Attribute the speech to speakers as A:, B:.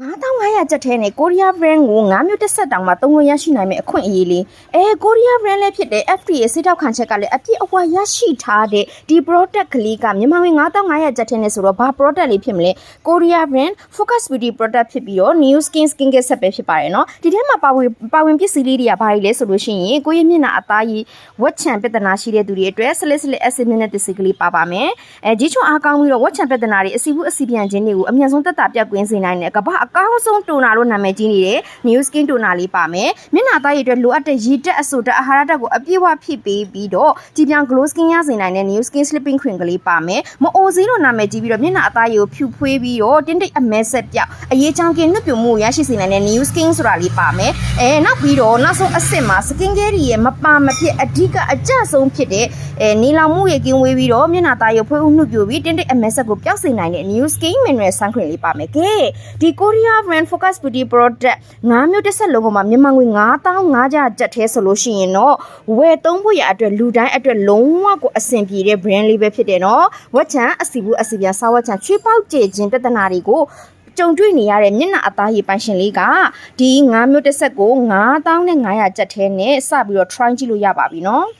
A: Hả tao hả? 9500ကျပ်ထဲနဲ့ကိုရီးယား brand ကို9မျိုးတစ်ဆက်တောင်မှသုံးလို့ရရှိနိုင်မယ့်အခွင့်အရေးလေးအဲကိုရီးယား brand လည်းဖြစ်တဲ့ FDA စစ်တောက်ခံချက်ကလည်းအပြည့်အဝရရှိထားတဲ့ဒီ product ကလေးကမြန်မာငွေ9500ကျပ်ထဲနဲ့ဆိုတော့ဘာ product လေးဖြစ်မလဲကိုရီးယား brand focus beauty product ဖြစ်ပြီးတော့ new skin skin care set ပဲဖြစ်ပါတယ်เนาะဒီထဲမှာပါဝင်ပါဝင်ပစ္စည်းလေးတွေကဘာတွေလဲဆိုလို့ရှိရင်ကိုယ့်ရဲ့မျက်နှာအသားရည်ဝက်ချံပြဿနာရှိတဲ့သူတွေအတွက်ဆလစ်ဆလစ် acid နဲ့ပစ္စည်းကလေးပါပါမယ်အဲကြီးချွန်အားကောင်းပြီးတော့ဝက်ချံပြဿနာတွေအစီဘူးအစီပြန်ခြင်းတွေကိုအမြန်ဆုံးတက်တာပြတ်ကွင်းစေနိုင်တဲ့ကမ္ဘာအကောင်းဆုံး တိုနာလို့နာမည်ကြီးနေတဲ့ new skin toner လေးပါမယ်မျက်နှာသားရည်အတွက်လိုအပ်တဲ့ရည်တက်အဆိုတက်အာဟာရတက်ကိုအပြည့်အဝဖြည့်ပေးပြီးတော့ကြည်ပြောင် glow skin ရစေနိုင်တဲ့ new skin sleeping cream ကလေးပါမယ်မအိုဈေးလို့နာမည်ကြီးပြီးတော့မျက်နှာအသားရည်ကိုဖြူဖွေးပြီးတော့တင်းတိတ်အမဲဆက်ပြောက်အရေးချောင်းကင်းနှုတ်ပြမှုကိုရရှိစေနိုင်တဲ့ new skin ဆိုတာလေးပါမယ်အဲနောက်ပြီးတော့နောက်ဆုံးအဆင့်မှာ skin care တွေရဲ့မပါမဖြစ်အဓိကအကျဆုံးဖြစ်တဲ့အဲနီလောင်မှုရေကင်းဝေးပြီးတော့မျက်နှာသားရည်ဖွေးဦးနှုတ်ပြပြီးတင်းတိတ်အမဲဆက်ကိုပျောက်စေနိုင်တဲ့ new skin mineral sun cream လေးပါမယ်ကဲဒီ Korea brand focus beauty product 9မျိုးတစ်ဆက်လုံးကမှမြန်မာငွေ9500ကျပ်ကျပ်သေးဆိုလို့ရှိရင်တော့ဝယ်သုံးဖို့ရအတွက်လူတိုင်းအတွက်လုံးဝကိုအဆင်ပြေတဲ့ brand လေးပဲဖြစ်တယ်နော်ဝက်ချံအစီဘူးအစီပြန်စားဝက်ချံချွေးပေါက်ကျေခြင်းပြဿနာတွေကိုကြုံတွေ့နေရတဲ့မျက်နှာအသားရည်ပိုင်ရှင်လေးကဒီ9မျိုးတစ်ဆက်ကို9500ကျပ်သေးနဲ့စပြီးတော့ try ကြည့်လို့ရပါပြီနော်